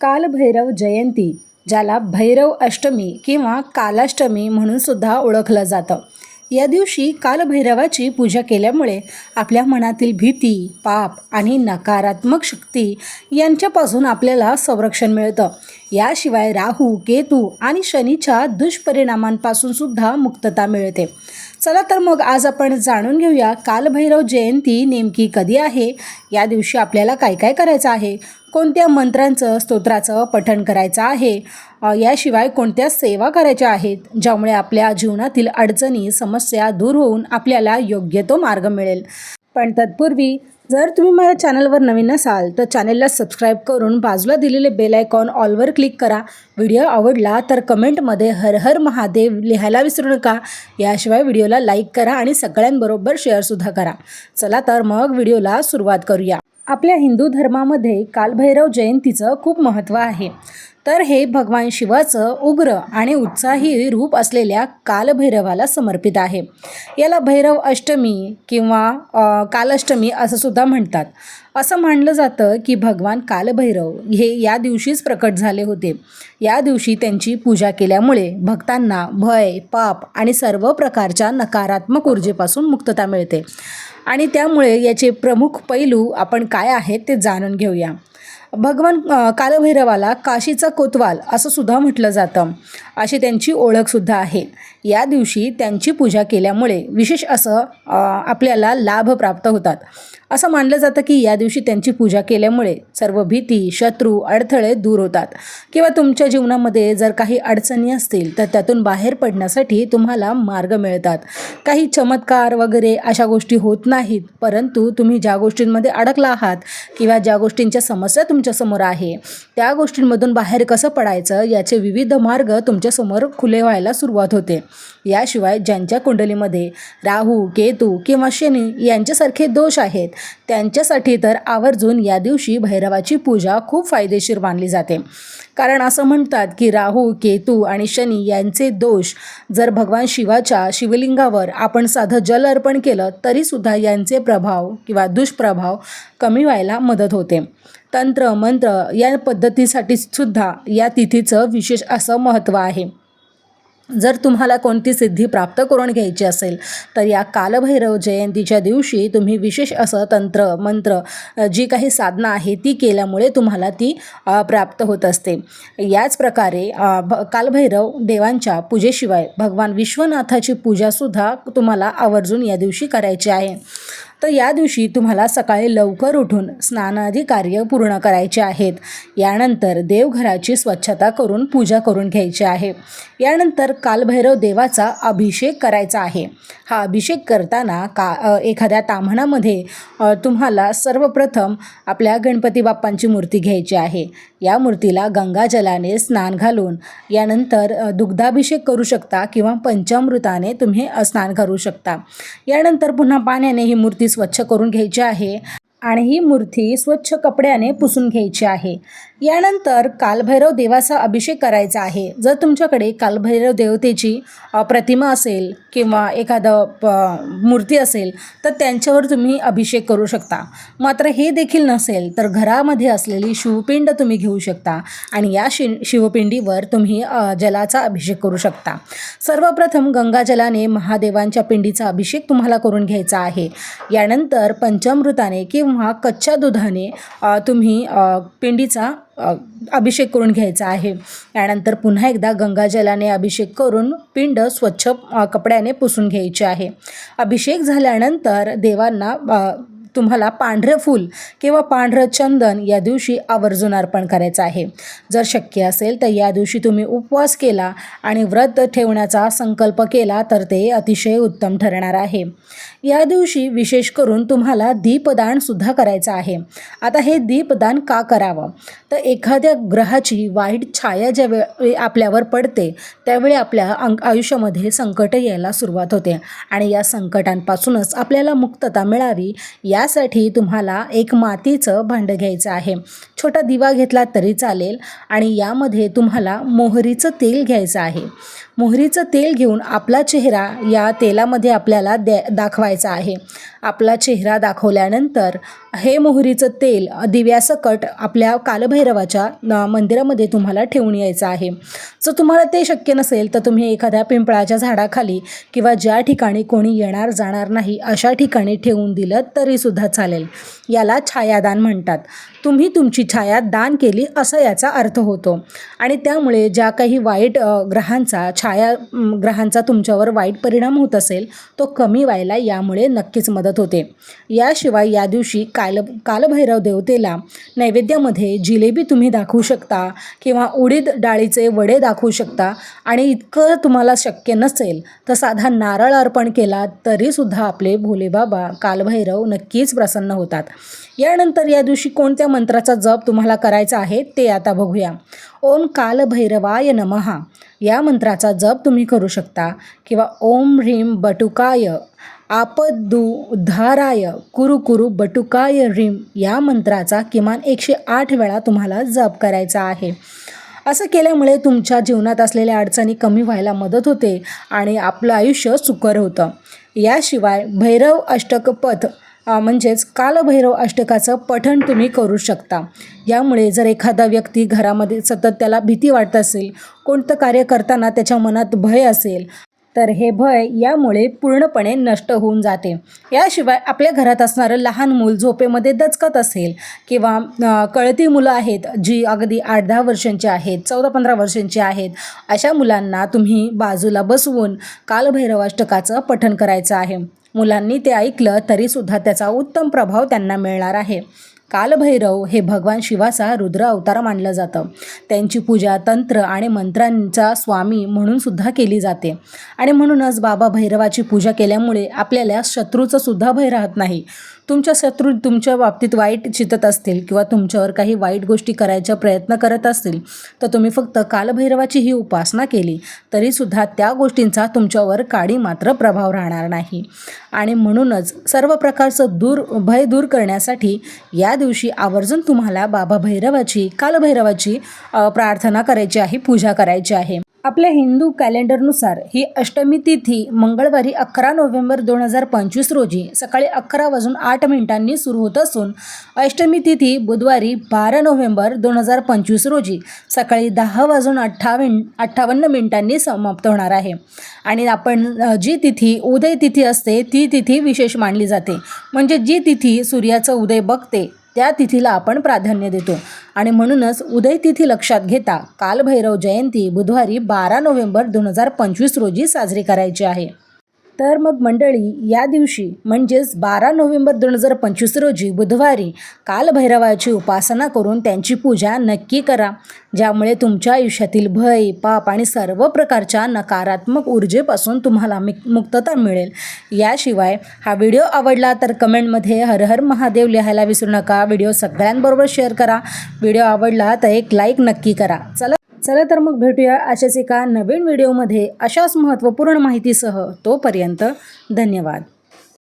कालभैरव जयंती ज्याला भैरव अष्टमी किंवा कालाष्टमी म्हणून सुद्धा ओळखलं जातं. या दिवशी कालभैरवाची पूजा केल्यामुळे आपल्या मनातील भीती पाप आणि नकारात्मक शक्ती यांच्यापासून आपल्याला संरक्षण मिळतं. याशिवाय राहू केतू आणि शनीच्या दुष्परिणामांपासून सुद्धा मुक्तता मिळते. चला तर मग आज आपण जाणून घेऊया कालभैरव जयंती नेमकी कधी आहे? या दिवशी आपल्याला काय काय करायचं आहे? कोणत्या मंत्रांचं स्तोत्राचं पठण करायचं आहे? याशिवाय कोणत्या सेवा करायच्या आहेत? ज्यामुळे आपल्या जीवनातील अडचणी समस्या दूर होऊन आपल्याला योग्य तो मार्ग मिळेल. पण तत्पूर्वी जर तुम्ही माझ्या चॅनलवर नवीन असाल तर चॅनलला सबस्क्राईब करून बाजूला दिलेले बेल आयकॉन ऑलवर क्लिक करा. व्हिडिओ आवडला तर कमेंटमध्ये हर हर महादेव लिहायला विसरू नका. याशिवाय व्हिडिओला लाईक करा आणि सगळ्यांबरोबर शेअरसुद्धा करा. चला तर मग व्हिडिओला सुरुवात करूया. आपल्या हिंदू धर्मामध्ये कालभैरव जयंतीचं खूप महत्त्व आहे. तर हे भगवान शिवाचं उग्र आणि उत्साही रूप असलेल्या कालभैरवाला समर्पित आहे. याला भैरव अष्टमी किंवा कालअष्टमी असं सुद्धा म्हणतात. असं मानलं जातं की भगवान कालभैरव हे या दिवशीच प्रकट झाले होते. या दिवशी त्यांची पूजा केल्यामुळे भक्तांना भय पाप आणि सर्व प्रकारच्या नकारात्मक ऊर्जेपासून मुक्तता मिळते. आणि त्यामुळे याचे प्रमुख पैलू आपण काय आहेत ते जाणून घेऊया. भगवान कालभैरवाला काशीचा कोतवाल असं सुद्धा म्हटलं जातं. अशी त्यांची ओळखसुद्धा आहे. या दिवशी त्यांची पूजा केल्यामुळे विशेष असं आपल्याला लाभ प्राप्त होतात. असं मानलं जातं की या दिवशी त्यांची पूजा केल्यामुळे सर्व भीती शत्रू अडथळे दूर होतात. किंवा तुमच्या जीवनामध्ये जर काही अडचणी असतील तर त्यातून बाहेर पडण्यासाठी तुम्हाला मार्ग मिळतात. काही चमत्कार वगैरे अशा गोष्टी होत नाहीत परंतु तुम्ही ज्या गोष्टींमध्ये अडकला आहात किंवा ज्या गोष्टींच्या समस्या तुमच्यासमोर आहे त्या गोष्टींमधून बाहेर कसं पडायचं याचे विविध मार्ग तुमच्यासमोर खुले व्हायला सुरुवात होते. याशिवाय ज्यांच्या कुंडलीमध्ये राहू केतू किंवा शनी यांच्यासारखे दोष आहेत त्यांच्यासाठी तर आवर्जून या दिवशी भैरवाची पूजा खूप फायदेशीर मानली जाते. कारण असं म्हणतात की राहू केतू आणि शनी यांचे दोष जर भगवान शिवाच्या शिवलिंगावर आपण साधं जल अर्पण केलं तरीसुद्धा यांचे प्रभाव किंवा दुष्प्रभाव कमी व्हायला मदत होते. तंत्र मंत्र या पद्धतीसाठी सुद्धा या तिथीचं विशेष असं महत्त्व आहे. जर तुम्हाला कोणती सिद्धी प्राप्त करून घ्यायची असेल तर या कालभैरव जयंतीच्या दिवशी तुम्ही विशेष असं तंत्र मंत्र जी काही साधना आहे ती केल्यामुळे तुम्हाला ती प्राप्त होत असते. याच प्रकारे भ कालभैरव देवांच्या पूजेशिवाय भगवान विश्वनाथाची पूजासुद्धा तुम्हाला आवर्जून या दिवशी करायची आहे. तर या दिवशी तुम्हाला सकाळी लवकर उठून स्नानादी कार्य पूर्ण करायचे आहेत. यानंतर देवघराची स्वच्छता करून पूजा करून घ्यायची आहे. यानंतर कालभैरव देवाचा अभिषेक करायचा आहे. हा अभिषेक करताना का एखाद्या ताम्हणामध्ये तुम्हाला सर्वप्रथम आपल्या गणपती बाप्पांची मूर्ती घ्यायची आहे. या मूर्तीला गंगाजलाने स्नान घालून यानंतर दुग्धाभिषेक करू शकता किंवा पंचामृताने तुम्ही स्नान करू शकता. यानंतर पुन्हा पाण्याने ही मूर्ती स्वच्छ करून घ्यायची आहे. आणि ही मूर्ती स्वच्छ कपड्याने पुसून घ्यायची आहे. यानंतर कालभैरव देवाचा अभिषेक करायचा आहे. जर तुमच्याकडे कालभैरव देवतेची प्रतिमा असेल किंवा एखादं प- मूर्ती असेल तर त्यांच्यावर तुम्ही अभिषेक करू शकता. मात्र हे देखील नसेल तर घरामध्ये असलेली शिवपिंड तुम्ही घेऊ शकता आणि या शि शिवपिंडीवर तुम्ही जलाचा अभिषेक करू शकता. सर्वप्रथम गंगाजलाने महादेवांच्या पिंडीचा अभिषेक तुम्हाला करून घ्यायचा आहे. यानंतर पंचामृताने किंवा कच्च्या दुधाने तुम्ही पिंडीचा अभिषेक करून घ्यायचा आहे. यानंतर पुन्हा एकदा गंगाजलाने अभिषेक करून पिंड स्वच्छ कपड्याने पुसून घ्यायचे आहे. अभिषेक झाल्यानंतर देवांना तुम्हाला पांढरं फूल किंवा पांढरं चंदन या दिवशी आवर्जून अर्पण करायचं आहे. जर शक्य असेल तर या दिवशी तुम्ही उपवास केला आणि व्रत ठेवण्याचा संकल्प केला तर ते अतिशय उत्तम ठरणार आहे. या दिवशी विशेष करून तुम्हाला दीपदानसुद्धा करायचं आहे. आता हे दीपदान का करावं? तर एखाद्या ग्रहाची वाईट छाया ज्या वेळी आपल्यावर पडते त्यावेळी आपल्या अंक आयुष्यामध्ये संकट यायला सुरुवात होते आणि या संकटांपासूनच आपल्याला मुक्तता मिळावी या यासाठी तुम्हाला एक मातीचं भांडं घ्यायचं आहे. छोटा दिवा घेतला तरी चालेल आणि यामध्ये तुम्हाला मोहरीचं तेल घ्यायचं आहे. मोहरीचं तेल घेऊन आपला चेहरा या तेलामध्ये आपल्याला द्या दाखवायचा आहे. आपला चेहरा दाखवल्यानंतर हे मोहरीचं तेल दिव्यासकट आपल्या कालभैरवाच्या मंदिरामध्ये तुम्हाला ठेवून यायचं आहे. जर तुम्हाला ते शक्य नसेल तर तुम्ही एखाद्या पिंपळाच्या झाडाखाली किंवा ज्या ठिकाणी कोणी येणार जाणार नाही अशा ठिकाणी ठेवून दिलं तरीसुद्धा चालेल. याला छायादान म्हणतात. तुम्ही तुमची छाया दान केली असा याचा अर्थ होतो. आणि त्यामुळे ज्या काही वाईट ग्रहांचा छा छाया ग्रहांचा तुमच्यावर वाईट परिणाम होत असेल तो कमी व्हायला यामुळे नक्कीच मदत होते. याशिवाय या दिवशी काल कालभैरव देवतेला नैवेद्यामध्ये जिलेबी तुम्ही दाखवू शकता किंवा उडीद डाळीचे वडे दाखवू शकता आणि इतकं तुम्हाला शक्य नसेल तर साधा नारळ अर्पण केला तरीसुद्धा आपले भोलेबाबा कालभैरव नक्कीच प्रसन्न होतात. यानंतर या दिवशी कोणत्या मंत्राचा जप तुम्हाला करायचा आहे ते आता बघूया. ओम कालभैरवाय नमहा या मंत्राचा जप तुम्ही करू शकता. किंवा ओम ह्रीम बटुकाय आपदू उद्धाराय कुरु कुरु बटुकाय ह्रीम या मंत्राचा किमान एकशे आठ वेळा तुम्हाला जप करायचा आहे. असं केल्यामुळे तुमच्या जीवनात असलेल्या अडचणी कमी व्हायला मदत होते आणि आपलं आयुष्य सुकर होतं. याशिवाय भैरव अष्टकपथ म्हणजेच कालभैरव अष्टकाचं पठण तुम्ही करू शकता. यामुळे जर एखादा व्यक्ती घरामध्ये सतत त्याला भीती वाटत असेल कोणतं कार्य करताना त्याच्या मनात भय असेल तर हे भय यामुळे पूर्णपणे नष्ट होऊन जाते. याशिवाय आपल्या घरात असणारं लहान मूल झोपेमध्ये दचकत असेल किंवा कळती मुलं आहेत जी अगदी आठ दहा वर्षांची आहेत चौदा पंधरा वर्षांची आहेत अशा मुलांना तुम्ही बाजूला बसवून कालभैरवाष्टकाचं पठण करायचं आहे. मुलांनी ते ऐकलं तरीसुद्धा त्याचा उत्तम प्रभाव त्यांना मिळणार आहे. कालभैरव हे भगवान शिवाचा रुद्र अवतार मानलं जातं. त्यांची पूजा तंत्र आणि मंत्रांचा स्वामी म्हणून सुद्धा केली जाते. आणि म्हणूनच बाबा भैरवाची पूजा केल्यामुळे आपल्याला शत्रूचं सुद्धा भय राहत नाही. तुमच्या शत्रू तुमच्या बाबतीत वाईट चितत असतील किंवा तुमच्यावर काही वाईट गोष्टी करायचा प्रयत्न करत असतील तर तुम्ही फक्त कालभैरवाची ही उपासना केली तरीसुद्धा त्या गोष्टींचा तुमच्यावर काडी मात्र प्रभाव राहणार नाही. आणि म्हणूनच सर्व प्रकारचं दूर भय दूर करण्यासाठी या दिवशी आवर्जून तुम्हाला बाबा भैरवाची कालभैरवाची प्रार्थना करायची आहे पूजा करायची आहे. आपल्या हिंदू कॅलेंडरनुसार ही अष्टमी तिथी मंगळवारी अकरा नोव्हेंबर दोन हजार पंचवीस रोजी सकाळी अकरा वाजून आठ मिनिटांनी सुरू होत असून अष्टमी तिथी बुधवारी बारा नोव्हेंबर दोन हजार पंचवीस रोजी सकाळी दहा वाजून अठ्ठावन्न अठ्ठावन्न मिनिटांनी समाप्त होणार आहे. आणि आपण जी तिथी उदय तिथी असते ती तिथी विशेष मानली जाते. म्हणजे जी तिथी सूर्याचं उदय बघते त्या तिथीला आपण प्राधान्य देतो. आणि म्हणूनच उदय तिथी लक्षात घेता कालभैरव जयंती बुधवारी बारा नोव्हेंबर दोन हजार पंचवीस रोजी साजरी करायची आहे. तर मग मंडळी या दिवशी म्हणजेच बारा नोव्हेंबर दोन हजार पंचवीस रोजी बुधवारी कालभैरवाची उपासना करून त्यांची पूजा नक्की करा ज्यामुळे तुमच्या आयुष्यातील भय पाप आणि सर्व प्रकारच्या नकारात्मक ऊर्जेपासून तुम्हाला मि मुक्तता मिळेल. याशिवाय हा व्हिडिओ आवडला तर कमेंटमध्ये हर हर महादेव लिहायला विसरू नका. व्हिडिओ सगळ्यांबरोबर शेअर करा. व्हिडिओ आवडला तर एक लाईक नक्की करा. चला चला तर मग भेटूया अशाच एका नवीन व्हिडिओमध्ये अशाच महत्त्वपूर्ण माहितीसह तोपर्यंत धन्यवाद.